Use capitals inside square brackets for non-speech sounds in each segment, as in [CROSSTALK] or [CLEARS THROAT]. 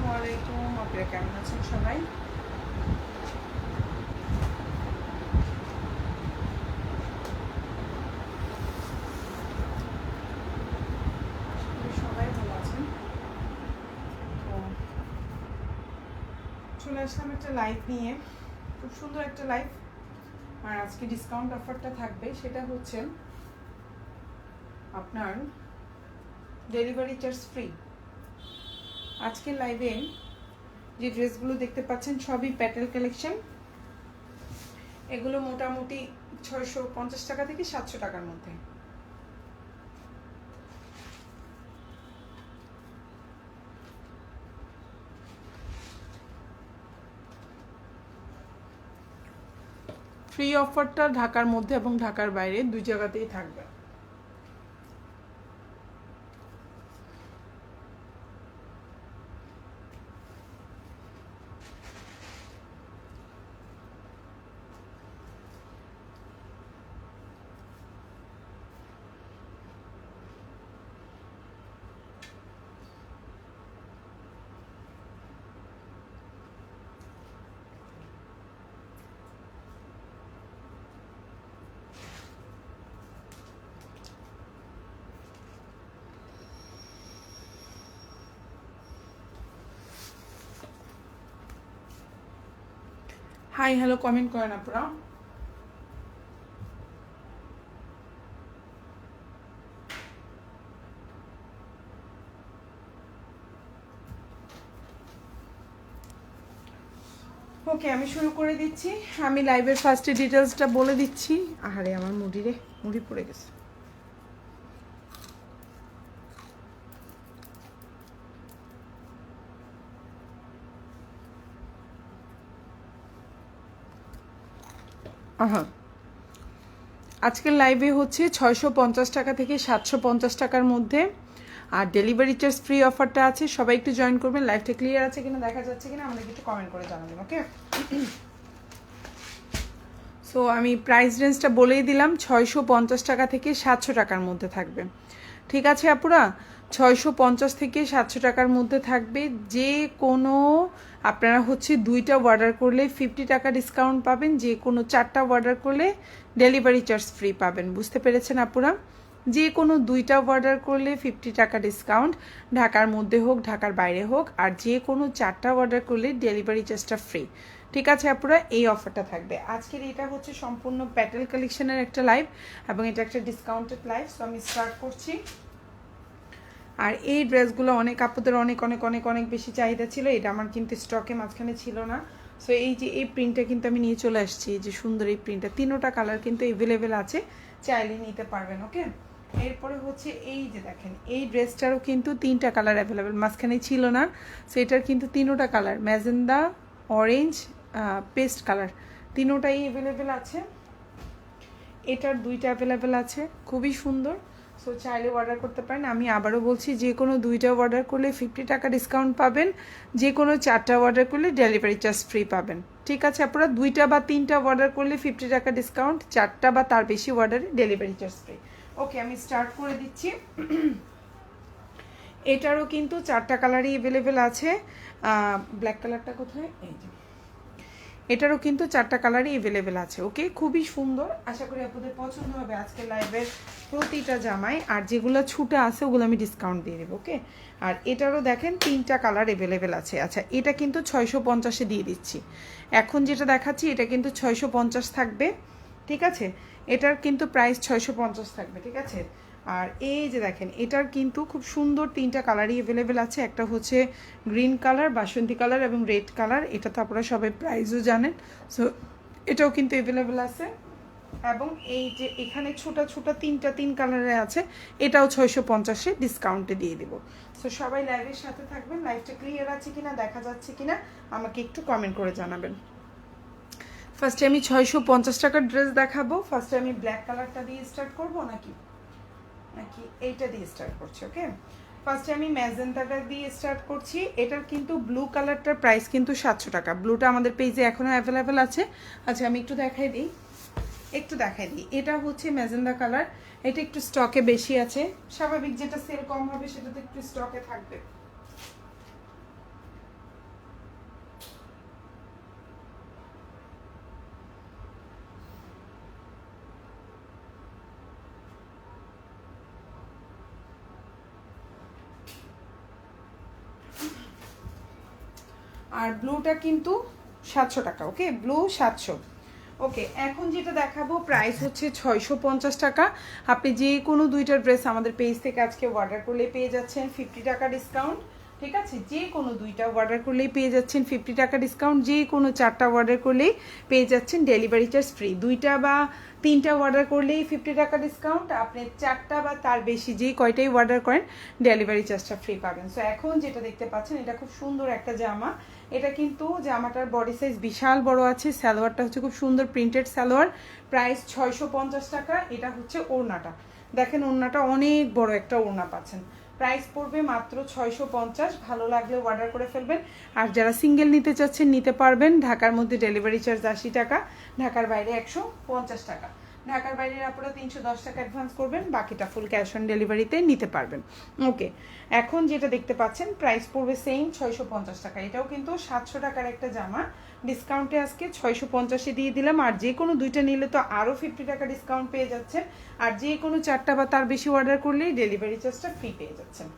আসসালামু আলাইকুম, আপনারা কেমন আছেন সবাই? সবাই ভালো আছেন? তো চলে আসলাম একটা লাইভ নিয়ে। খুব সুন্দর একটা লাইভ আর আজকে ডিসকাউন্ট অফারটা থাকবে, সেটা হচ্ছে আপনার ডেলিভারি চার্জ ফ্রি আজকের লাইভে যে ড্রেসগুলো দেখতে পাচ্ছেন, সবই প্যাটেল কালেকশন এগুলো মোটামুটি ছয়শো পঞ্চাশ টাকা থেকে সাতশো টাকার মধ্যে। ফ্রি অফারটা ঢাকার মধ্যে এবং ঢাকার বাইরে দুই জায়গাতেই থাকবে। হাই হ্যালো কমেন্ট করেন আপনারা। ওকে আমি শুরু করে দিচ্ছি। আমি লাইভের ফার্স্টে ডিটেলসটা বলে দিচ্ছি। আহারে, আমার মুড়ি রে, মুড়ি পড়ে গেছে। আজকের লাইভে হচ্ছে ছয়শো পঞ্চাশ টাকা থেকে সাতশো পঞ্চাশ টাকার মধ্যে। আর ডেলিভারি চার্জ ফ্রি অফারটা আছে, সবাই একটু জয়েন করবেন। লাইভটা ক্লিয়ার আছে কিনা, দেখা যাচ্ছে কিনা, আমাদেরকে একটু কমেন্ট করে জানাবেন ওকে সো আমি প্রাইস রেঞ্জটা বলেই দিলাম, ছয়শো পঞ্চাশ টাকা থেকে সাতশো টাকার মধ্যে থাকবে। ঠিক আছে আপুরা? ছয়শো পঞ্চাশ থেকে সাতশো টাকার মধ্যে থাকবে। যে কোনো আপনারা হচ্ছে দুইটা অর্ডার করলে ফিফটি টাকা ডিসকাউন্ট পাবেন, যে কোনো চারটা অর্ডার করলে ডেলিভারি চার্জ ফ্রি পাবেন। বুঝতে পেরেছেন আপুরা? যে কোনো দুইটা অর্ডার করলে ফিফটি টাকা ডিসকাউন্ট ঢাকার মধ্যে হোক, ঢাকার বাইরে হোক, আর যে কোনো চারটা অর্ডার করলে ডেলিভারি চার্জটা ফ্রি ঠিক আছে আপুরা? এই অফারটা থাকবে। আজকের এটা হচ্ছে সম্পূর্ণ প্যাটেল কালেকশনের একটা লাইভ এবং এটা একটা ডিসকাউন্টেড লাইভ সো আমি স্টার্ট করছি। আর এই ড্রেসগুলো অনেক আপুদের অনেক অনেক অনেক অনেক বেশি চাহিদা ছিল। এটা আমার কিন্তু স্টকে মাঝখানে ছিল না। সো এই যে এই প্রিন্টটা কিন্তু আমি নিয়ে চলে আসছি। এই যে সুন্দর এই প্রিন্টটা তিনোটা কালার কিন্তু অ্যাভেলেবেল আছে। চাইলে নিতে পারবেন ওকে এরপরে হচ্ছে এই যে দেখেন, এই ড্রেসটারও কিন্তু তিনটা কালার অ্যাভেলেবেল মাঝখানে ছিল না। সো এটার কিন্তু তিনোটা colour magenta orange paste colour তিনোটাই available আছে। এটার দুইটা অ্যাভেলেবেল আছে। খুবই সুন্দর। সো চাইলে অর্ডার করতে পারেন। আমি আবারও বলছি, যে কোনো দুইটা অর্ডার করলে ফিফটি টাকা ডিসকাউন্ট পাবেন। যে কোনো চারটা অর্ডার করলে ডেলিভারি চার্জ ফ্রি পাবেন। ঠিক আছে, আপনারা দুইটা বা তিনটা অর্ডার করলে ফিফটি টাকা ডিসকাউন্ট চারটা বা তার বেশি অর্ডারে ডেলিভারি চার্জ ফ্রি ওকে আমি স্টার্ট করে দিচ্ছি। এটারও কিন্তু চারটা কালারই অ্যাভেলেবেল আছে। ব্ল্যাক কালারটা কোথায়? এই যে। এটারও কিন্তু চারটা কালারই অ্যাভেলেবেল আছে ওকে খুবই সুন্দর। আশা করি আপনাদের পছন্দ হবে আজকে লাইভের প্রতিটা জামাই। আর যেগুলো ছুটে আছে ওগুলো আমি ডিসকাউন্ট দিয়ে দেবো ওকে আর এটারও দেখেন তিনটা কালার অ্যাভেলেবেল আছে। আচ্ছা এটা কিন্তু ছয়শো পঞ্চাশে দিয়ে দিচ্ছি। এখন যেটা দেখাচ্ছি, এটা কিন্তু ছয়শো পঞ্চাশ থাকবে, ঠিক আছে? এটার কিন্তু প্রাইস ছয়শো পঞ্চাশ থাকবে, ঠিক আছে? আর এই যে দেখেন, এটার কিন্তু খুব সুন্দর তিনটা কালারই অ্যাভেলেবেল আছে। একটা হচ্ছে গ্রিন কালার বাসন্তী কালার এবং রেড কালার এটা তো আপনারা সবাই প্রাইসও জানেন। সো এটাও কিন্তু অ্যাভেলেবেল আছে। এবং এই যে এখানে ছোটা ছোটা তিনটা তিন কালারে আছে, এটাও ছয়শো পঞ্চাশে ডিসকাউন্টে দিয়ে দিব। সো সবাই লাইভের সাথে থাকবেন। লাইভটা ক্লিয়ার আছে কিনা, দেখা যাচ্ছে কিনা, আমাকে একটু কমেন্ট করে জানাবেন। ফার্স্টে আমি ছয়শো পঞ্চাশ টাকার ড্রেস দেখাবো। ফার্স্টে আমি ব্ল্যাক কালারটা দিয়ে স্টার্ট করব নাকি? নাকি এইটা দিয়ে স্টার্ট করছি ওকে ফার্স্টে আমি ম্যাজেন্টাটা দিয়ে স্টার্ট করছি। এটার কিন্তু ব্লু কালারটার প্রাইস কিন্তু সাতশো টাকা। ব্লুটা আমাদের পেজে এখনও অ্যাভেলেবেল আছে। আচ্ছা আমি একটু দেখাই দিই। একটু দেখাই দিই। এটা হচ্ছে ম্যাজেন্দা কালার এটা একটু স্টকে বেশি আছে। স্বাভাবিক যেটা সেল কম হবে সেটা তো একটু স্টকে থাকবে। আর ব্লুটা কিন্তু সাতশো টাকা ওকে ব্লু সাতশো। ওকে এখন যেটা দেখাবো প্রাইস হচ্ছে ছয়শো পঞ্চাশ টাকা। আপনি যে কোনো দুইটা ড্রেস আমাদের পেজ থেকে আজকে অর্ডার করলে পেয়ে যাচ্ছেন ফিফটি টাকা ডিসকাউন্ট ঠিক আছে? যে কোনো দুইটা অর্ডার করলেই পেয়ে যাচ্ছেন ফিফটি টাকা ডিসকাউন্ট যে কোনো চারটা অর্ডার করলেই পেয়ে যাচ্ছেন ডেলিভারি চার্জ ফ্রি দুইটা বা তিনটা অর্ডার করলেই ফিফটি টাকা ডিসকাউন্ট আপনি চারটা বা তার বেশি যেই কয়টাই অর্ডার করেন ডেলিভারি চার্জটা ফ্রি পাবেন। সো এখন যেটা দেখতে পাচ্ছেন, এটা খুব সুন্দর একটা জামা। এটা কিন্তু জামাটার বডি সাইজ বিশাল বড় আছে, সালোয়ারটা হচ্ছে খুব সুন্দর প্রিন্টেড সালোয়ার। প্রাইস ছয়শো পঞ্চাশ টাকা, এটা হচ্ছে ওড়নাটা। দেখেন ওড়নাটা অনেক বড় একটা ওড়না পাচ্ছেন। প্রাইস পড়বে মাত্র ছয়শো পঞ্চাশ। ভালো লাগলে অর্ডার করে ফেলবেন। আর যারা সিঙ্গেল নিতে চাচ্ছেন, নিতে পারবেন। ঢাকার মধ্যে ডেলিভারি চার্জ আশি টাকা, ঢাকার বাইরে একশো পঞ্চাশ টাকা। ঢাকার বাইরের আপনারা তিনশো দশ টাকা অ্যাডভান্স করবেন, বাকিটা ফুল ক্যাশ অন ডেলিভারিতে নিতে পারবেন। ওকে এখন যেটা দেখতে পাচ্ছেন প্রাইস পড়বে সেম ছয়শো পঞ্চাশ টাকা। এটাও কিন্তু সাতশো টাকার একটা জামা। ডিসকাউন্টে আজকে ছয়শো পঞ্চাশে দিয়ে দিলাম। আর যে কোনো দুইটা নিলে তো আরও ফিফটি টাকা ডিসকাউন্ট পেয়ে যাচ্ছেন। আর যে কোনো চারটা বা তার বেশি অর্ডার করলেই ডেলিভারি চার্জটা ফ্রি পেয়ে যাচ্ছেন।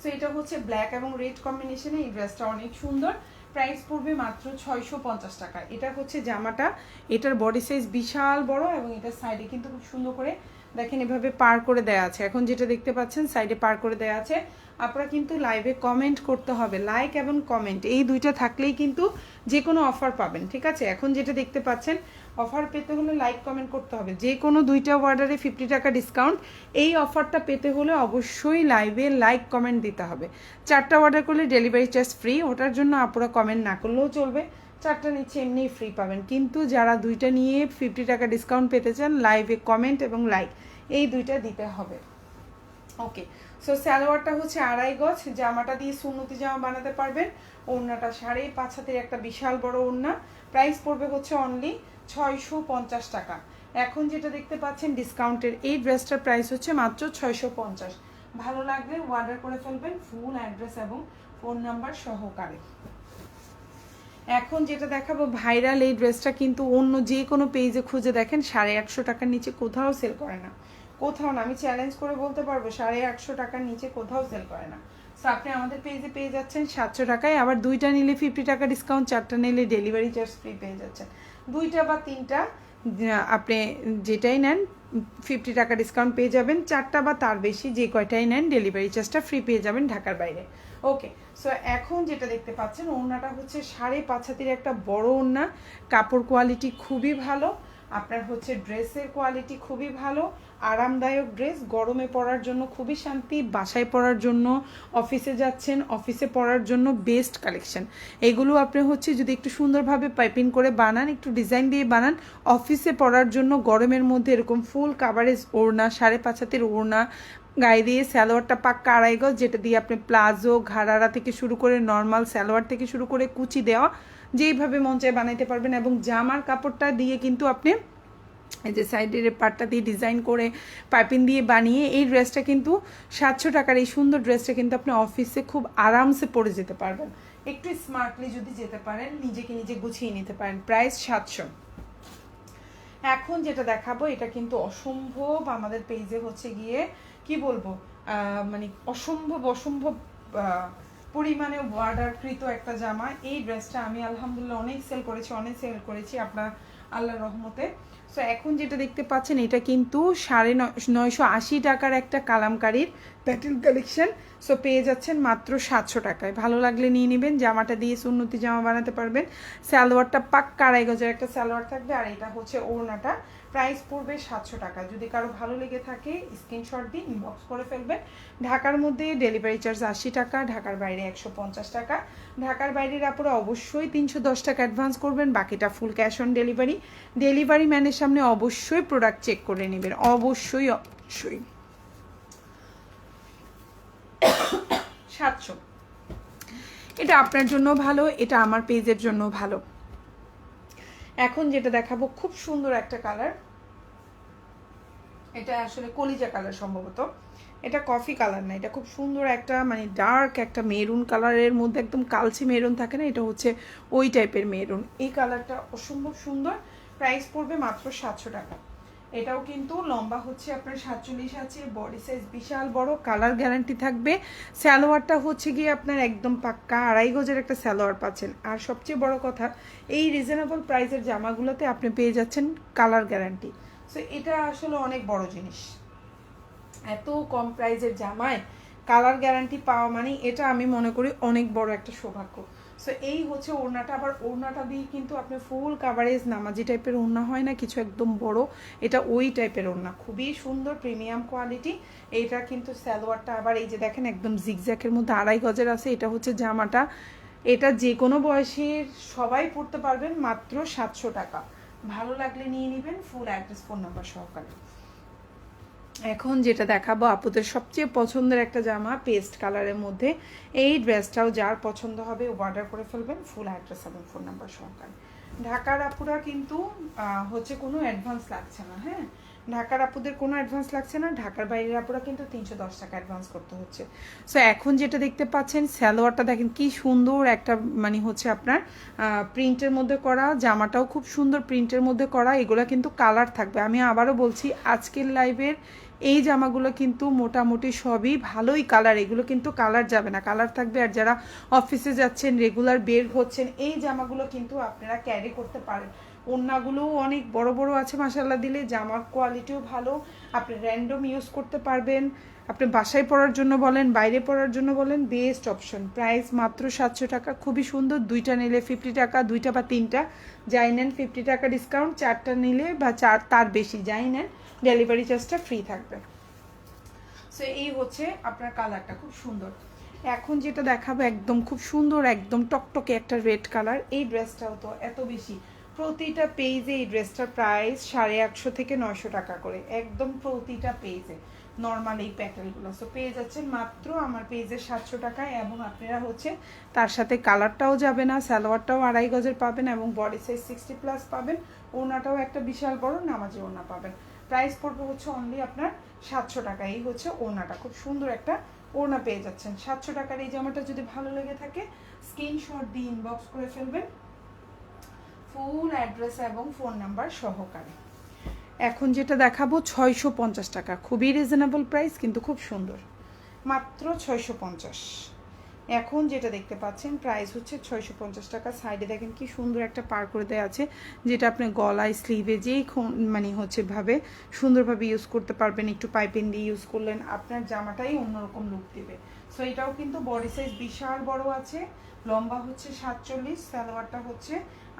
সো এটা হচ্ছে ব্ল্যাক এবং রেড কম্বিনেশনে এই ড্রেসটা অনেক সুন্দর। প্রাইস পড়বে মাত্র ছয়শো পঞ্চাশ টাকা। এটা হচ্ছে জামাটা। এটার বডি সাইজ বিশাল বড় এবং এটার সাইডে কিন্তু খুব সুন্দর করে দেখেন, এভাবে পার করে দেওয়া আছে। এখন যেটা দেখতে পাচ্ছেন সাইডে পার করে দেওয়া আছে। আপনারা কিন্তু লাইভে কমেন্ট করতে হবে। লাইক এবং কমেন্ট এই দুইটা থাকলেই কিন্তু যে কোনো অফার পাবেন, ঠিক আছে? এখন যেটা দেখতে পাচ্ছেন অফার পেতে হলে লাইক কমেন্ট করতে হবে। যে কোনো দুইটা অর্ডারে ফিফটি টাকা ডিসকাউন্ট এই অফারটা পেতে হলে অবশ্যই লাইভে লাইক কমেন্ট দিতে হবে। চারটা অর্ডার করলে ডেলিভারি চার্জ ফ্রি ওটার জন্য আপনারা কমেন্ট না করলেও চলবে। চারটা নিচ্ছে এমনি ফ্রি পাবেন। কিন্তু যারা দুইটা নিয়ে ফিফটি টাকা ডিসকাউন্ট পেতে চান লাইভে কমেন্ট এবং লাইক এই দুইটা দিতে হবে। ওকে সো সালোয়ারটা হচ্ছে আড়াই গজ, জামাটা দিয়ে সুন্নতি জামা বানাতে পারবেন। ওড়নাটা সাড়ে পাঁচ হাতের একটা বিশাল বড় ওড়না। প্রাইস পড়বে হচ্ছে অনলি ছয়শো পঞ্চাশ টাকা। এখন যেটা দেখতে পাচ্ছেন ডিসকাউন্টের এই ড্রেসটার প্রাইস হচ্ছে মাত্র ছয়শো পঞ্চাশ। ভালো লাগলে অর্ডার করে ফেলবেন ফুল অ্যাড্রেস এবং ফোন নাম্বার সহকারে। এখন যেটা দেখাবো ভাইরাল এই ড্রেসটা কিন্তু অন্য যে কোনো পেজে খুঁজে দেখেন, সাড়ে আটশো টাকার নিচে কোথাও সেল করে না। কোথাও না, আমি চ্যালেঞ্জ করে বলতে পারব, সাড়ে আটশো টাকার নিচে কোথাও সেল করে না। সো আপনি আমাদের পেজে পেয়ে যাচ্ছেন সাতশো টাকায়, আবার দুইটা নিলে ফিফটি টাকা ডিসকাউন্ট চারটা নিলে ডেলিভারি চার্জ ফ্রি পেয়ে যাচ্ছেন। দুইটা বা তিনটা আপনি যেটাই নেন ফিফটি টাকা ডিসকাউন্ট পেয়ে যাবেন, চারটা বা তার বেশি যে কয়টাই নেন ডেলিভারি চার্জটা ফ্রি পেয়ে যাবেন ঢাকার বাইরে। ওকে সো এখন যেটা দেখতে পাচ্ছেন, ওড়নাটা হচ্ছে সাড়ে পাঁচ হাতির একটা বড় ওড়না। কাপড় কোয়ালিটি খুবই ভালো, আপনার হচ্ছে ড্রেসের কোয়ালিটি খুবই ভালো, আরামদায়ক ড্রেস, গরমে পরার জন্য খুবই শান্তি, বাসায় পরার জন্য, অফিসে যাচ্ছেন, অফিসে পরার জন্য বেস্ট কালেকশন এগুলো আপনি হচ্ছে যদি একটু সুন্দরভাবে পাইপিং করে বানান, একটু ডিজাইন দিয়ে বানান, অফিসে পরার জন্য গরমের মধ্যে এরকম ফুল কাভারেজ ওড়না, সাড়ে পাঁচ হাতের ওড়না গায়ে দিয়ে স্যালোয়ারটা পাক্কা আড়াই গজ যেটা দিয়ে আপনি প্লাজো ঘাড়ারা থেকে শুরু করে নর্মাল স্যালোয়ার থেকে শুরু করে কুচি দেওয়া যেইভাবে মন চায় বানাইতে পারবেন এবং জামার কাপড়টা দিয়ে কিন্তু আপনি এই যে সাইডের পার্টটা দিয়ে ডিজাইন করে পাইপিং দিয়ে বানিয়ে এই ড্রেসটা কিন্তু সাতশো টাকার এই সুন্দর ড্রেসটা কিন্তু আপনি অফিসে খুব আরামসে পরে যেতে পারবেন। একটু স্মার্টলি যদি যেতে পারেন, নিজেকে নিজে গুছিয়ে নিতে পারেন। প্রাইস সাতশো। এখন যেটা দেখাবো, এটা কিন্তু অসম্ভব আমাদের পেজে হচ্ছে গিয়ে, কি বলব মানে অসম্ভব অসম্ভব পরিমাণে অর্ডারকৃত একটা জামা। এই ড্রেসটা আমি আলহামদুলিল্লাহ অনেক সেল করেছি, অনেক সেল করেছি আপনার আল্লাহর রহমতে। সো এখন যেটা দেখতে পাচ্ছেন, এটা কিন্তু সাড়ে নয়শো আশি টাকার একটা কালামকারির প্যাটেল কালেকশন সো পেয়ে যাচ্ছেন মাত্র সাতশো টাকায়। ভালো লাগলে নিয়ে নেবেন, জামাটা দিয়ে সুন্নতি জামা বানাতে পারবেন। সালোয়ারটা পাক্কা আড়াই গজের একটা সালোয়ার থাকবে, আর এটা হচ্ছে ওড়নাটা। প্রাইস পড়বে সাতশো টাকা। যদি কারও ভালো লেগে থাকে স্ক্রিনশট দিয়ে ইনবক্স করে ফেলবেন। ঢাকার মধ্যে ডেলিভারি চার্জ আশি টাকা, ঢাকার বাইরে একশো পঞ্চাশ টাকা। ঢাকার বাইরের আপনারা অবশ্যই তিনশো দশ টাকা অ্যাডভান্স করবেন, বাকিটা full cash on delivery delivery ম্যানের সামনে অবশ্যই প্রোডাক্ট চেক করে নেবেন, অবশ্যই অবশ্যই। সাতশো। এটা আপনার জন্য ভালো, এটা আমার পেজের জন্য ভালো। এখন যেটা দেখাবো, খুব সুন্দর একটা কালার এটা আসলে কলিজা কালার সম্ভবত। এটা কফি কালার না, এটা খুব সুন্দর একটা মানে ডার্ক একটা মেরুন কালারের মধ্যে একদম কালচে মেরুন থাকে না, এটা হচ্ছে ওই টাইপের মেরুন এই কালারটা অসম্ভব সুন্দর। প্রাইস পড়বে মাত্র সাতশো টাকা। এটাও কিন্তু লম্বা হচ্ছে আপনার সাতচল্লিশ আছে বডি সাইজ বিশাল বড় কালার গ্যারান্টি থাকবে। স্যালোয়ারটা হচ্ছে গিয়ে আপনার একদম পাক্কা, আড়াই গজের একটা স্যালোয়ার পাচ্ছেন। আর সবচেয়ে বড় কথা, এই রিজনেবল প্রাইসের জামাগুলোতে আপনি পেয়ে যাচ্ছেন কালার গ্যারান্টি সো এটা আসলে অনেক বড় জিনিস। এত কম প্রাইজের জামায় কালার গ্যারান্টি পাওয়া মানে এটা আমি মনে করি অনেক বড় একটা সৌভাগ্য। সো এই হচ্ছে ওড়নাটা। আবার ওড়নাটা দিয়ে কিন্তু আপনি ফুল কাভারেজ নামাজি টাইপের ওড়না হয় না, কিছু একদম বড়। এটা ওই টাইপের ওড়না। খুবই সুন্দর প্রিমিয়াম কোয়ালিটি এইটা কিন্তু সালোয়ারটা আবার এই যে দেখেন একদম জিগজ্যাকের মধ্যে আড়াই গজের আছে, এটা হচ্ছে জামাটা। এটা যে কোনো বয়সের সবাই পড়তে পারবেন মাত্র সাতশো টাকা। ভালো লাগলে নিয়ে নেবেন ফুল অ্যাড্রেস ফোন নাম্বার সহকারে। এখন যেটা দেখাবো আপুদের সবচেয়ে পছন্দের একটা জামা পেস্ট কালারের মধ্যে। এই ড্রেসটাও যার পছন্দ হবে অর্ডার করে ফেলবেন ফুল অ্যাড্রেস এবং ফোন নাম্বার সহকারে। ঢাকার আপুরা কিন্তু হচ্ছে কোনো অ্যাডভান্স লাগছে না হ্যাঁ? ঢাকার আপুদের কোনো অ্যাডভান্স লাগছে না, ঢাকার বাইরের আপুরা কিন্তু তিনশো দশ টাকা অ্যাডভান্স করতে হচ্ছে। সো এখন যেটা দেখতে পাচ্ছেন স্যালোয়ারটা দেখেন কি সুন্দর একটা মানে হচ্ছে আপনার প্রিন্টের মধ্যে করা, জামাটাও খুব সুন্দর প্রিন্টের মধ্যে করা, এগুলো কিন্তু কালার থাকবে। আমি আবারও বলছি, আজকের লাইভের এই জামাগুলো কিন্তু মোটামুটি সবই ভালোই কালার, এগুলো কিন্তু কালার যাবে না। কালার থাকবে আর যারা অফিসে যাচ্ছেন, রেগুলার বের হচ্ছেন, এই জামাগুলো কিন্তু আপনারা ক্যারি করতে পারেন। ওড়নাগুলোও অনেক বড় বড় আছে মাসাল্লাহ দিলে জামার কোয়ালিটিও ভালো। আপনি র্যান্ডম ইউজ করতে পারবেন। আপনি বাসায় পরার জন্য বলেন, বাইরে পরার জন্য বলেন বেস্ট অপশন প্রাইস মাত্র সাতশো টাকা, খুবই সুন্দর। দুইটা নিলে ফিফটি টাকা, দুইটা বা তিনটা। যাই নেন ফিফটি টাকা ডিসকাউন্ট চারটা নিলে বা চার, তার বেশি, যাই নেন ডেলিভারি চার্জটা ফ্রি থাকবে। সো এই হচ্ছে আপনার কালারটা খুব সুন্দর। এখন যেটা দেখাবো, একদম খুব সুন্দর, একদম টকটকে একটা রেড কালার এই ড্রেসটাও তো এত বেশি। প্রতিটা পেজে এই ড্রেসটার প্রাইস সাড়ে আটশো থেকে নয়শো টাকা করে। একদম প্রতিটা পেজে নর্মাল এই প্যাটার্নগুলো সো পেয়ে যাচ্ছেন মাত্র আমার পেজে সাতশো টাকায় এবং আপনারা হচ্ছে তার সাথে কালারটাও যাবে না, সালোয়ারটাও আড়াই গজের পাবেন এবং বডি সাইজ সিক্সটি প্লাস পাবেন। ওনাটাও একটা বিশাল বড় নামাজি ওনা পাবেন। প্রাইস পড়বে হচ্ছে অনলি আপনার সাতশো টাকা। এই হচ্ছে ওনাটা খুব সুন্দর একটা ওড়না পেয়ে যাচ্ছেন। সাতশো টাকার এই জামাটা যদি ভালো লেগে থাকে স্ক্রিনশট দিয়ে ইনবক্স করে ফেলবেন। ফুল অ্যাড্রেস এবং ফোন নাম্বার সহকারে। এখন যেটা দেখাবো, ছয়শো পঞ্চাশ টাকা। খুবই রিজনেবল প্রাইস কিন্তু খুব সুন্দর। মাত্র ছয়শো পঞ্চাশ। এখন যেটা দেখতে পাচ্ছেন প্রাইস হচ্ছে ছয়শো পঞ্চাশ টাকা। সাইডে দেখেন কি সুন্দর একটা পার করে দেওয়া আছে, যেটা আপনি গলায় স্লিভে যেই মানে হচ্ছে ভাবে সুন্দরভাবে ইউজ করতে পারবেন, একটু পাইপিং দিয়ে ইউজ করলেন, আপনার জামাটাই অন্যরকম লুক দেবে। সো এটাও কিন্তু বডি সাইজ বিশাল বড় আছে, লম্বা হচ্ছে সাতচল্লিশ, সালোয়ারটা হচ্ছে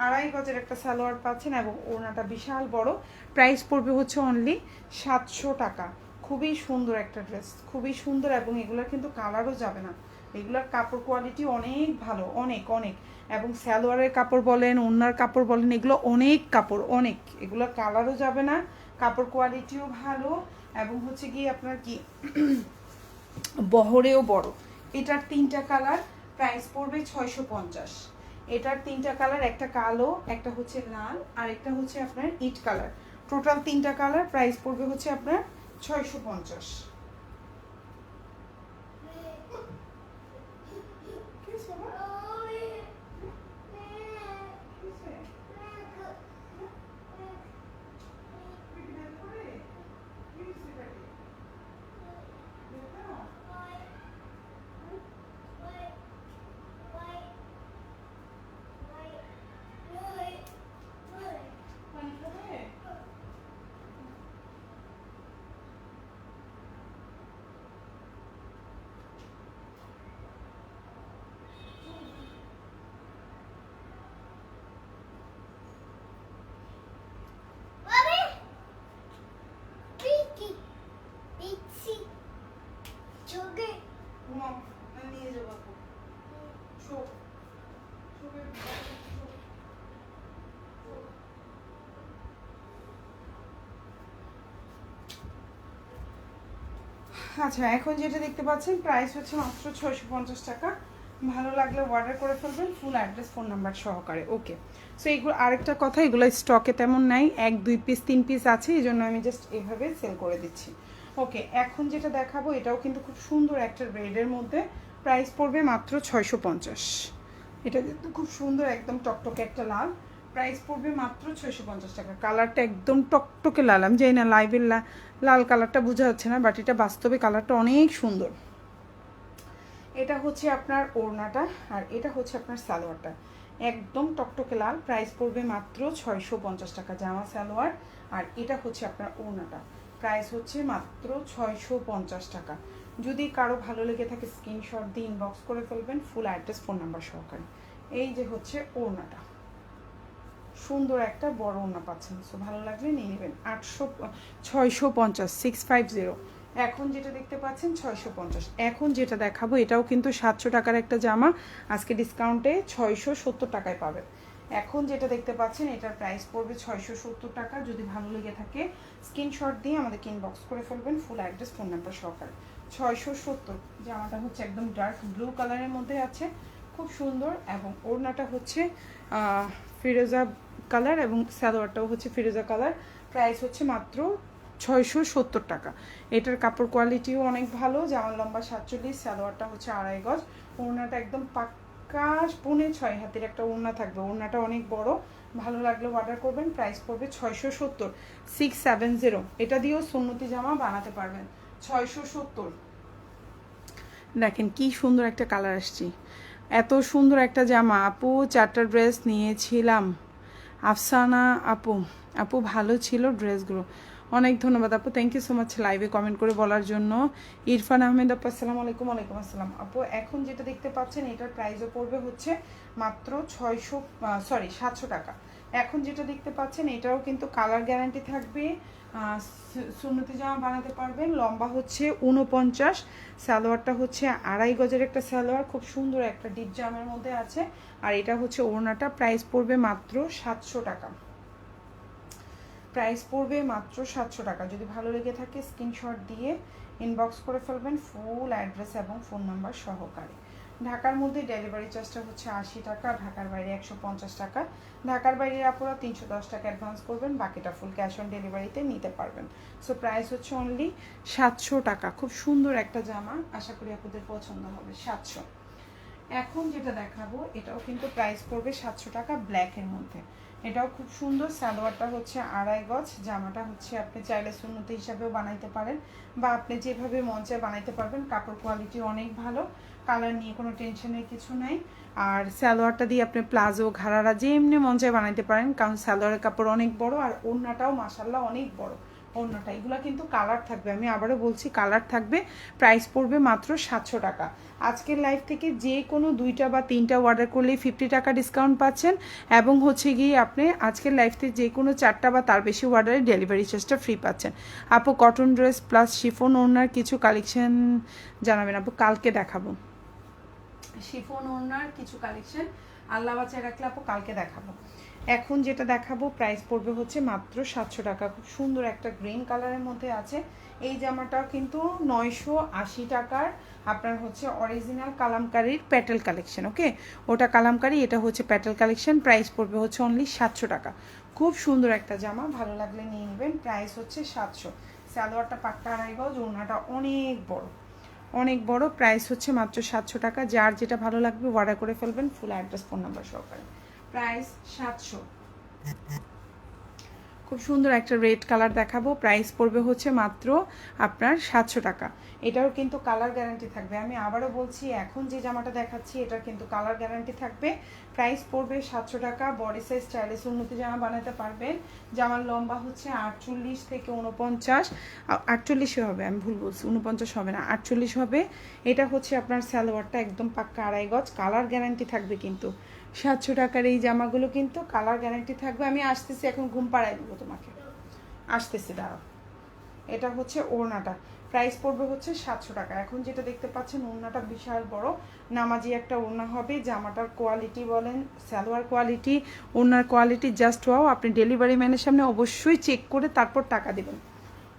আড়াই গজের একটা সালোয়ার পাচ্ছেন এবং ওড়নাটা বিশাল বড়। প্রাইস পড়বে হচ্ছে অনলি সাতশো টাকা। খুবই সুন্দর একটা ড্রেস খুবই সুন্দর এবং এগুলোর কিন্তু কালারও যাবে না। এগুলোর কাপড় কোয়ালিটি অনেক ভালো, অনেক অনেক। এবং সালোয়ারের কাপড় বলেন ওড়নার কাপড় বলেন, এগুলো অনেক কাপড়, অনেক। এগুলোর কালারও যাবে না, কাপড় কোয়ালিটিও ভালো এবং হচ্ছে কি আপনার কি [CLEARS THROAT] বহরেও বড়। এটার তিনটা কালার প্রাইস পড়বে ছয়শো পঞ্চাশ। এটার তিনটা কালার একটা কালো, একটা হচ্ছে লাল, আর একটা হচ্ছে আপনার ইট কালার টোটাল তিনটা কালার প্রাইস পড়বে হচ্ছে আপনার ছয়শো পঞ্চাশ। নিয়ে যাব শোক শোকের আচ্ছা এখন যেটা দেখতে পাচ্ছেন প্রাইস হচ্ছে মাত্র ছয়শো পঞ্চাশ টাকা। ভালো লাগলে অর্ডার করে ফেলবেন ফুল অ্যাড্রেস ফোন নাম্বার সহকারে। ওকে সো এইগুলো আরেকটা কথা এগুলো স্টকে তেমন নাই। এক দুই পিস তিন পিস আছে এই জন্য আমি জাস্ট এভাবে সেল করে দিচ্ছি। ওকে, এখন যেটা দেখাবো, এটাও কিন্তু খুব সুন্দর একটা রেডের মধ্যে। প্রাইস পড়বে মাত্র ছয়শো পঞ্চাশ। এটা কিন্তু খুব সুন্দর একদম টকটকে একটা লাল। প্রাইস পড়বে মাত্র ছয়শো পঞ্চাশ টাকা। কালারটা একদম টকটকে লাল। আমি জানি না লাইভের লাল কালারটা বোঝা যাচ্ছে না বাট এটা বাস্তবে কালারটা অনেক সুন্দর। এটা হচ্ছে আপনার ওড়নাটা, আর এটা হচ্ছে আপনার সালোয়ারটা। একদম টকটকে লাল। প্রাইস পড়বে মাত্র ছয়শো পঞ্চাশ টাকা জামা সালোয়ার, আর এটা হচ্ছে আপনার ওড়নাটা। প্রাইস হচ্ছে মাত্র ছয়শো পঞ্চাশ টাকা। যদি কারও ভালো লেগে থাকে, স্ক্রিনশট দিয়ে ইনবক্স করে ফেলবেন ফুল অ্যাড্রেস ফোন নাম্বার সহকারে। এই যে হচ্ছে ওড়নাটা। সুন্দর একটা বড় ওড়না পাচ্ছেন। সো ভালো লাগলে নিয়ে নেবেন। আটশো, ছয়শো পঞ্চাশ সিক্স ফাইভ জিরো এখন যেটা দেখতে পাচ্ছেন, ছয়শো পঞ্চাশ। এখন যেটা দেখাবো, এটাও কিন্তু সাতশো টাকার একটা জামা। আজকে ডিসকাউন্টে ছয়শো সত্তর টাকায় পাবেন। এখন যেটা দেখতে পাচ্ছেন, এটার প্রাইস পড়বে ছয়শো সত্তর টাকা। যদি ভালো লেগে থাকে স্ক্রিনশট দিয়ে আমাদেরকে ইনবক্স করে ফেলবেন। ফুল অ্যাড্রেস ফোন নাম্বার সহকারে ছয়শো সত্তর, জামাটা হচ্ছে একদম ডার্ক ব্লু কালারের মধ্যে আছে। খুব সুন্দর এবং ওড়নাটা হচ্ছে ফিরোজা কালার এবং সালোয়ারটাও হচ্ছে ফিরোজা কালার প্রাইস হচ্ছে মাত্র ছয়শো সত্তর টাকা। এটার কাপড় কোয়ালিটিও অনেক ভালো জামার লম্বা সাতচল্লিশ, সালোয়ারটা হচ্ছে আড়াই গজ। ওড়নাটা একদম পাক্কা পৌনে ছয় হাতের একটা ওড়না থাকবে। ওড়নাটা অনেক বড়। ভালো লাগলে অর্ডার করবেন প্রাইস পড়বে ছয়শো সত্তর। সিক্স সেভেন জিরো এটা দিয়েও সুন্নতি জামা বানাতে পারবেন। ছয়শো সত্তর। দেখেন কি সুন্দর একটা কালার আসছি। এত সুন্দর একটা জামা। আপু, চারটা ড্রেস নিয়েছিলাম। আফসানা আপু আপু ভালো ছিল ড্রেসগুলো অনেক ধন্যবাদ আপু থ্যাংক ইউ সো মাচ লাইভে কমেন্ট করে বলার জন্য। ইরফান আহমেদ আপু, আসসালামু আলাইকুম, ওয়ালাইকুম আসসালাম। আপু, এখন যেটা দেখতে পাচ্ছেন, এটার প্রাইসও পড়বে হচ্ছে মাত্র ছয়শো সরি সাতশো টাকা। এখন যেটা দেখতে পাচ্ছেন, এটাও কিন্তু কালার গ্যারান্টি থাকবে। সুন্নতি জামা বানাতে পারবেন। লম্বা হচ্ছে উনপঞ্চাশ সালোয়ারটা হচ্ছে আড়াই গজের একটা সালোয়ার। খুব সুন্দর একটা ডিপ জামের মধ্যে আছে। আর এটা হচ্ছে ওড়নাটা প্রাইস পড়বে মাত্র সাতশো টাকা। প্রাইস পড়বে মাত্র সাতশো টাকা। যদি ভালো লেগে থাকে, স্ক্রিনশট দিয়ে ইনবক্স করে ফেলবেন ফুল অ্যাড্রেস এবং ফোন নাম্বার সহকারে। ঢাকার মধ্যে ডেলিভারি চার্জটা হচ্ছে আশি টাকা, ঢাকার বাইরে একশো পঞ্চাশ টাকা। ঢাকার বাইরে আপনারা তিনশো দশ টাকা অ্যাডভান্স করবেন, বাকিটা ফুল ক্যাশ অন ডেলিভারিতে নিতে পারবেন। সো প্রাইস হচ্ছে অনলি সাতশো টাকা। খুব সুন্দর একটা জামা, আশা করি আপনাদের পছন্দ হবে সাতশো। এখন যেটা দেখাবো, এটাও কিন্তু প্রাইস পড়বে সাতশো টাকা ব্ল্যাকের মধ্যে। এটাও খুব সুন্দর। সালোয়ারটা হচ্ছে আড়াই গজ। জামাটা হচ্ছে আপনি চাইলে সুন্নতি হিসাবেও বানাইতে পারেন বা আপনি যেভাবে মঞ্চে বানাইতে পারবেন। কাপড় কোয়ালিটি অনেক ভালো। কালার নিয়ে কোনো টেনশনের কিছু নাই। আর সালোয়ারটা দিয়ে আপনি প্লাজো, ঘাড়ারা যে এমনি মঞ্চে বানাইতে পারেন। কারণ সালোয়ারের কাপড় অনেক বড় আর ওড়নাটাও মাসাল্লাহ অনেক বড়। অন্যটা, এগুলো কিন্তু কালার থাকবে। আমি আবারও বলছি কালার থাকবে প্রাইস পড়বে মাত্র সাতশো টাকা। আজকের লাইভ থেকে যে কোনো দুইটা বা তিনটা অর্ডার করলেই ফিফটি টাকা ডিসকাউন্ট পাচ্ছেন এবং হচ্ছে গিয়ে আপনি আজকের লাইভ থেকে যে কোনো চারটা বা তার বেশি অর্ডারে ডেলিভারি চার্জটা ফ্রি পাচ্ছেন। আপু কটন ড্রেস প্লাস শিফন ওনার কিছু কালেকশন জানাবেন? আপু, কালকে দেখাবো। শিফন ওনার কিছু কালেকশন আল্লাহ বাচ্চায় রাখলে আপু, কালকে দেখাবো। এখন যেটা দেখাবো প্রাইস পড়বে হচ্ছে মাত্র সাতশো টাকা। খুব সুন্দর একটা গ্রিন কালারের মধ্যে আছে। এই জামাটাও কিন্তু নয়শো আশি টাকার। আপনার হচ্ছে অরিজিনাল কালামকারির প্যাটেল কালেকশন ওকে ওটা কালামকারি, এটা হচ্ছে প্যাটেল কালেকশন প্রাইস পড়বে হচ্ছে অনলি সাতশো টাকা। খুব সুন্দর একটা জামা, ভালো লাগলে নিয়ে নেবেন। প্রাইস হচ্ছে সাতশো। সালোয়ারটা পাক্কা আড়াই গজ অনেক বড়। অনেক বড় প্রাইস হচ্ছে মাত্র সাতশো টাকা। যার যেটা ভালো লাগবে অর্ডার করে ফেলবেন। ফুল অ্যাড্রেস ফোন নাম্বার সহকারে। প্রাইস সাতশো। খুব সুন্দর একটা রেড কালার দেখাবো। প্রাইস পড়বে হচ্ছে মাত্র আপনার সাতশো টাকা। এটাও কিন্তু কালার গ্যারান্টি থাকবে। আমি আবারও বলছি, এখন যে জামাটা দেখাচ্ছি, এটার কিন্তু কালার গ্যারান্টি থাকবে। প্রাইস পড়বে সাতশো টাকা। বডি সাইজ স্টাইলিশ উন্নতি জামা বানাতে পারবেন। জামার লম্বা হচ্ছে আটচল্লিশ থেকে উনপঞ্চাশ আটচল্লিশে হবে, আমি ভুল বলছি উনপঞ্চাশ হবে না, আটচল্লিশ হবে। এটা হচ্ছে আপনার সালোয়ারটা একদম পাক্কা আড়াই গজ। কালার গ্যারান্টি থাকবে কিন্তু। সাতশো টাকার এই জামাগুলো কিন্তু কালার গ্যারান্টি থাকবে। আমি আসতেছি, এখন ঘুম পাড়াই দেবো তোমাকে। আসতেছি, দাঁড়াও। এটা হচ্ছে ওড়নাটা। প্রাইস পড়বে হচ্ছে সাতশো টাকা। এখন যেটা দেখতে পাচ্ছেন, ওড়নাটা বিশাল বড়। নামাজি একটা ওড়না হবে, জামাটার কোয়ালিটি বলেন, সালোয়ার কোয়ালিটি ওড়নার কোয়ালিটি জাস্ট ওয়াও আপনি ডেলিভারি ম্যানের সামনে অবশ্যই চেক করে তারপর টাকা দেবেন।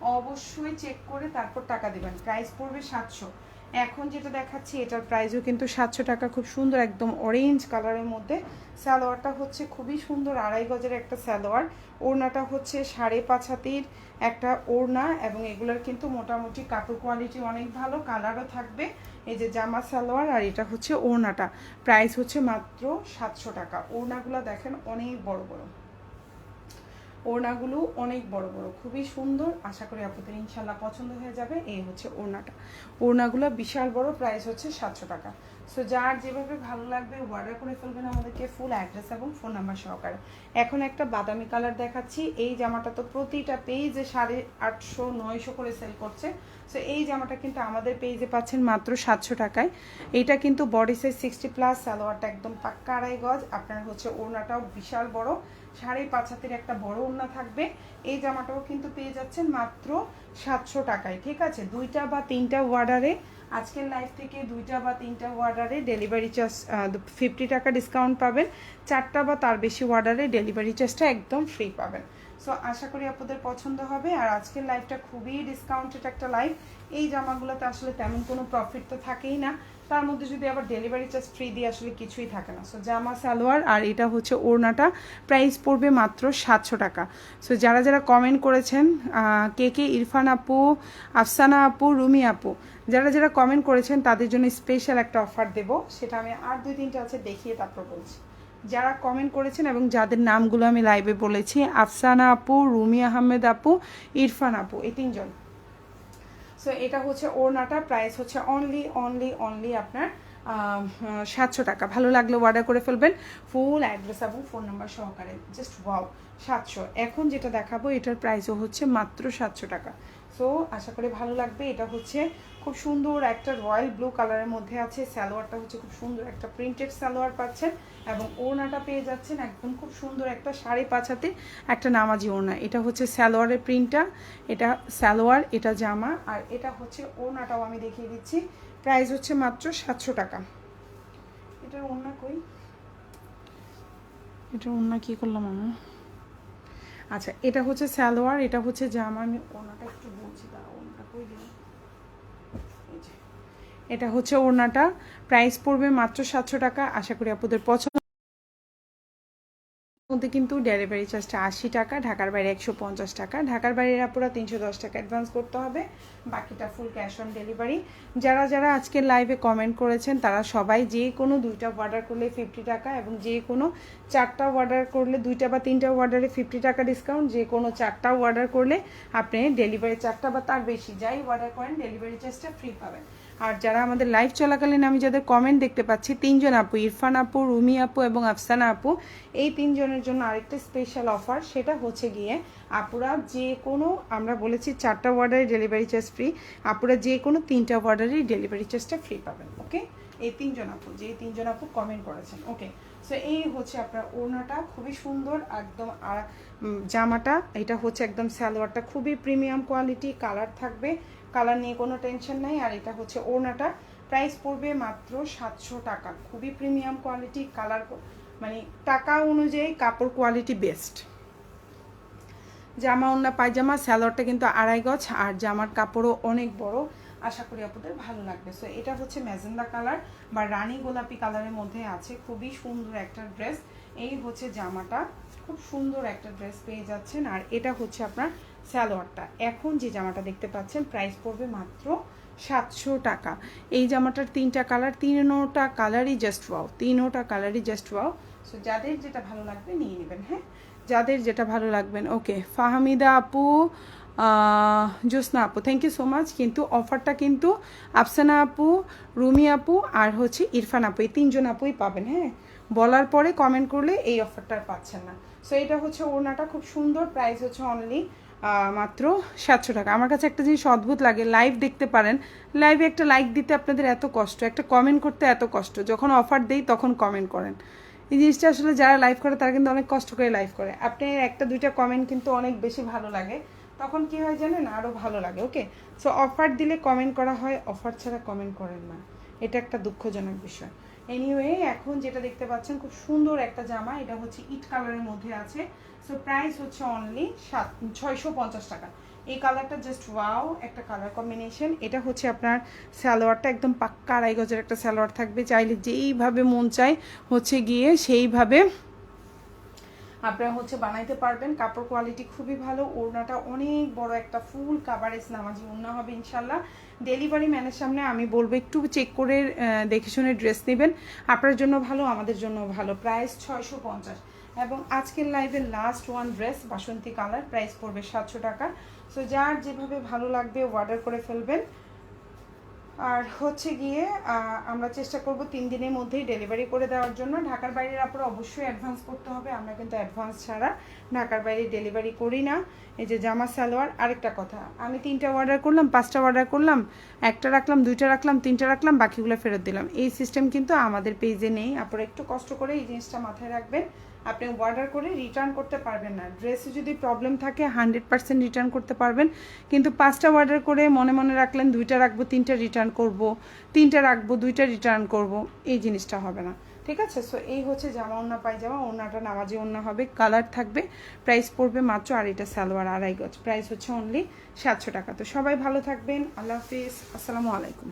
অবশ্যই চেক করে তারপর টাকা দেবেন। প্রাইস পড়বে সাতশো। এখন যেটা দেখাচ্ছি, এটার প্রাইসও কিন্তু সাতশো টাকা, খুব সুন্দর একদম অরেঞ্জ কালারের মধ্যে। সালোয়ারটা হচ্ছে খুবই সুন্দর, আড়াই গজের একটা সালোয়ার। ওড়নাটা হচ্ছে সাড়ে পাঁচ হাতির একটা ওড়না এবং এগুলোর কিন্তু মোটামুটি কাপড় কোয়ালিটি অনেক ভালো কালারও থাকবে। এই যে জামা সালোয়ার আর এটা হচ্ছে ওড়নাটা। প্রাইস হচ্ছে মাত্র সাতশো টাকা। ওড়নাগুলো দেখেন অনেক বড় বড়। ওড়নাগুলো অনেক বড় বড়, খুবই সুন্দর। আশা করি আপনাদের ইনশাল্লাহ পছন্দ হয়ে যাবে। এই হচ্ছে ওড়নাটা। ওড়নাগুলো বিশাল বড় প্রাইস হচ্ছে সাতশো টাকা। সো যার যেভাবে ভালো লাগবে অর্ডার করে ফেলবেন আমাদেরকে ফুল অ্যাড্রেস এবং ফোন নাম্বার সহকারে। এখন একটা বাদামি কালার দেখাচ্ছি। এই জামাটা তো প্রতিটা পেজে সাড়ে আটশো, নয়শো করে সেল করছে। সো এই জামাটা কিন্তু আমাদের পেজে পাচ্ছেন মাত্র সাতশো টাকায়। এইটা কিন্তু বডি সাইজ সিক্সটি প্লাস সালোয়ারটা একদম পাক্কা আড়াই গজ। আপনার হচ্ছে ওড়নাটাও বিশাল বড়। সাড়ে পাঁচ হাতের একটা বড় ওড়না থাকবে। এই জামাটাও কিন্তু পেয়ে যাচ্ছেন মাত্র সাতশো টাকায়, ঠিক আছে? দুইটা বা তিনটা ওয়ার্ডারে আজকের লাইফ থেকে দুইটা বা তিনটা ওয়ার্ডারে ডেলিভারি চার্জ ফিফটি টাকা ডিসকাউন্ট পাবেন। চারটা বা তার বেশি ওয়ার্ডারে ডেলিভারি চার্জটা একদম ফ্রি পাবেন। সো আশা করি আপনাদের পছন্দ হবে। আর আজকের লাইফটা খুবই ডিসকাউন্টেড একটা লাইফ এই জামাগুলোতে আসলে তেমন কোনো প্রফিট তো থাকেই না। তার মধ্যে যদি আবার ডেলিভারি চার্জ ফ্রি দিয়ে আসলে কিছুই থাকে না। সো জামা, সালোয়ার আর এটা হচ্ছে ওড়নাটা। প্রাইস পড়বে মাত্র সাতশো টাকা। সো যারা যারা কমেন্ট করেছেন কে কে ইরফান আপু, আফসানা আপু, রুমি আপু, যারা যারা কমেন্ট করেছেন, তাদের জন্য স্পেশাল একটা অফার দেব। সেটা আমি আর দুই, তিনটা আছে, দেখিয়ে তারপর বলছি। যারা কমেন্ট করেছেন এবং যাদের নামগুলো আমি লাইভে বলেছি, আফসানা আপু, রুমি আহমেদ আপু, ইরফান আপু, এই তিনজন। সো এটা হচ্ছে ওড়নাটা। প্রাইস হচ্ছে অনলি অনলি অনলি আপনার সাতশো টাকা। ভালো লাগলে অর্ডার করে ফেলবেন। ফুল অ্যাড্রেস এবং ফোন নাম্বার সহকারে। জাস্ট ওয়াও সাতশো। এখন যেটা দেখাবো, এটার প্রাইসও হচ্ছে মাত্র সাতশো টাকা। সো আশা করি ভালো লাগবে। এটা হচ্ছে খুব সুন্দর একটা রয়্যাল ব্লু কালারের মধ্যে আছে। সালোয়ারটা হচ্ছে খুব সুন্দর একটা প্রিন্টেড সালোয়ার পাচ্ছেন এবং ওড়নাটা পেয়ে যাচ্ছেন একদম খুব সুন্দর একটা সাড়ে পাঁচ হাতে একটা নামাজি ওড়না। এটা হচ্ছে সালোয়ারের প্রিন্টটা, এটা সালোয়ার, এটা জামা আর এটা হচ্ছে ওড়নাটাও আমি দেখিয়ে দিচ্ছি। প্রাইস হচ্ছে মাত্র সাতশো টাকা। এটার ওড়না কই? এটার ওড়না কী করলাম আমি? আচ্ছা এটা হচ্ছে সালোয়ার, এটা হচ্ছে জামা। আমি ওড়নাটা একটু বলছি দাঁড়া ওড়নাটা কই দিলাম। এটা হচ্ছে ওড়নাটা। প্রাইস পড়বে মাত্র সাতশো টাকা। আশা করি আপনাদের পছন্দ। মধ্যে কিন্তু ডেলিভারি চার্জটা আশি টাকা, ঢাকার বাইরে একশো পঞ্চাশ টাকা। ঢাকার বাইরের আপুরা তিনশো দশ টাকা অ্যাডভান্স করতে হবে। বাকিটা ফুল ক্যাশ অন ডেলিভারি যারা যারা আজকের লাইভে কমেন্ট করেছেন, তারা সবাই যে কোনো দুইটা অর্ডার করলে ফিফটি টাকা এবং যে কোনো চারটা অর্ডার করলে দুইটা বা তিনটা অর্ডারে ফিফটি টাকা ডিসকাউন্ট যে কোনো চারটা অর্ডার করলে আপনি ডেলিভারি চারটা বা তার বেশি, যাই অর্ডার করেন ডেলিভারি চার্জটা ফ্রি পাবেন। আর যারা আমাদের লাইভ চলাকালীন, আমি যাদের কমেন্ট দেখতে পাচ্ছি, তিনজন আপু, ইরফান আপু, রুমি আপু এবং আফসানা আপু, এই তিনজনের জন্য আরেকটা স্পেশাল অফার সেটা হচ্ছে গিয়ে আপুরা যে কোনো, আমরা বলেছি চারটা অর্ডারে ডেলিভারি চার্জ ফ্রি আপুরা যে কোনো তিনটা অর্ডারে ডেলিভারি চার্জটা ফ্রি পাবেন ওকে এই তিনজন আপু, যে তিনজন আপু কমেন্ট করেছেন ওকে সো এই হচ্ছে আপনার ওড়নাটা, খুবই সুন্দর, একদম আর জামাটা, এটা হচ্ছে একদম সালোয়ারটা, খুবই প্রিমিয়াম কোয়ালিটি কালার থাকবে কালার নিয়ে কোনো টেনশন নাই, আর এটা হচ্ছে ওড়নাটা। প্রাইস পড়বে মাত্র সাতশো টাকা। খুবই প্রিমিয়াম কোয়ালিটি, কালার মানে টাকা অনুযায়ী কাপড় কোয়ালিটি বেস্ট। জামা ওড়না, পায়জামা, স্যালোয়ারটা কিন্তু আড়াই গজ, আর জামার কাপড়ও অনেক বড়। আশা করি আপনাদের ভালো লাগবে। সো এটা হচ্ছে ম্যাজেন্ডা কালার বা রানী গোলাপি কালারের মধ্যে আছে। খুবই সুন্দর একটা ড্রেস। এই হচ্ছে জামাটা। খুব সুন্দর একটা ড্রেস পেয়ে যাচ্ছেন। আর এটা হচ্ছে আপনার স্যালোয়ারটা এখন যে জামাটা দেখতে পাচ্ছেন প্রাইস পড়বে মাত্র সাতশো টাকা। এই জামাটার তিনটা কালার তিনোটা কালারই জাস্ট ওয়াও তিনোটা কালারই জাস্ট ওয়াও সো যাদের যেটা ভালো লাগবে নিয়ে নেবেন হ্যাঁ? যাদের যেটা ভালো লাগবেন ওকে ফাহমিদা আপু জ্যোৎস্না আপু থ্যাংক ইউ সো মাচ কিন্তু অফারটা কিন্তু আফসানা আপু, রুমি আপু আর হচ্ছে ইরফান আপু। এই তিনজন আপুই পাবেন হ্যাঁ? বলার পরে কমেন্ট করলে এই অফারটা পাচ্ছেন না। সো এটা হচ্ছে ওড়নাটা, খুব সুন্দর প্রাইস হচ্ছে অনলি মাত্র সাতশো টাকা। আমার কাছে একটা জিনিস অদ্ভুত লাগে লাইভ দেখতে পারেন। লাইভে একটা লাইক দিতে আপনাদের এত কষ্ট, একটা কমেন্ট করতে এত কষ্ট। যখন অফার দেই তখন কমেন্ট করেন। এই জিনিসটা আসলে যারা লাইভ করে, তারা কিন্তু অনেক কষ্ট করে লাইভ করে। আপনি একটা, দুইটা কমেন্ট কিন্তু অনেক বেশি ভালো লাগে। তখন কি হয় জানেন? আরও ভালো লাগে ওকে সো অফার দিলে কমেন্ট করা হয় অফার ছাড়া কমেন্ট করেন না। এটা একটা দুঃখজনক বিষয়। এনিওয়ে এখন যেটা দেখতে পাচ্ছেন, খুব সুন্দর একটা জামা। এটা হচ্ছে ইট কালারের মধ্যে আছে। সো প্রাইস হচ্ছে অনলি সাত, ছয়শো পঞ্চাশ টাকা। এই কালারটা জাস্ট ওয়াও একটা কালার কম্বিনেশন এটা হচ্ছে আপনার সালোয়ারটা, একদম পাক্কা আড়াই গজের একটা সালোয়ার থাকবে। চাইলে যেইভাবে মন চায় হচ্ছে গিয়ে সেইভাবে আপনারা হচ্ছে বানাইতে পারবেন। কাপড় কোয়ালিটি খুবই ভালো। ওড়নাটা অনেক বড় একটা ফুল কাভারেজ নামাজি ওড়না হবে ইনশাল্লাহ। ডেলিভারি ম্যানের সামনে আমি বলব, একটু চেক করে দেখে শুনে ড্রেস নেবেন। আপনার জন্য ভালো, আমাদের জন্য ভালো। প্রাইস ছয়শো পঞ্চাশ। এবং আজকের লাইভের লাস্ট ওয়ান ড্রেস বাসন্তী কালার প্রাইস পড়বে সাতশো টাকা। সো যার যেভাবে ভালো লাগবে অর্ডার করে ফেলবেন। আর হচ্ছে গিয়ে আমরা চেষ্টা করব তিন দিনের মধ্যেই ডেলিভারি করে দেওয়ার জন্য। ঢাকার বাইরের আপনার অবশ্যই অ্যাডভান্স করতে হবে। আমরা কিন্তু অ্যাডভান্স ছাড়া ঢাকার বাইরে ডেলিভারি করি না। এই যে জামা, সালোয়ার, আরেকটা কথা। আমি তিনটা অর্ডার করলাম, পাঁচটা অর্ডার করলাম, একটা রাখলাম, দুইটা রাখলাম, তিনটা রাখলাম, বাকিগুলো ফেরত দিলাম। এই সিস্টেম কিন্তু আমাদের পেজে নেই। আপনারা একটু কষ্ট করে এই জিনিসটা মাথায় রাখবেন। আপনি অর্ডার করে রিটার্ন করতে পারবেন না। ড্রেসে যদি প্রবলেম থাকে হান্ড্রেড পার্সেন্ট রিটার্ন করতে পারবেন। কিন্তু পাঁচটা অর্ডার করে মনে মনে রাখলেন, দুইটা রাখব, তিনটা রিটার্ন করব, তিনটা রাখব, দুইটা রিটার্ন করব, এই জিনিসটা হবে না। ঠিক আছে? সো এই হচ্ছে জামা ওন্না পায়জামা ওন্নাটা নামাজি ওন্না হবে কালার থাকবে প্রাইস পড়বে মাত্র আড়াইটা সালোয়ার, আড়াই গজ। প্রাইস হচ্ছে অনলি সাতশো টাকা। তো সবাই ভালো থাকবেন। আল্লাহ হাফিজ। আসসালামু আলাইকুম।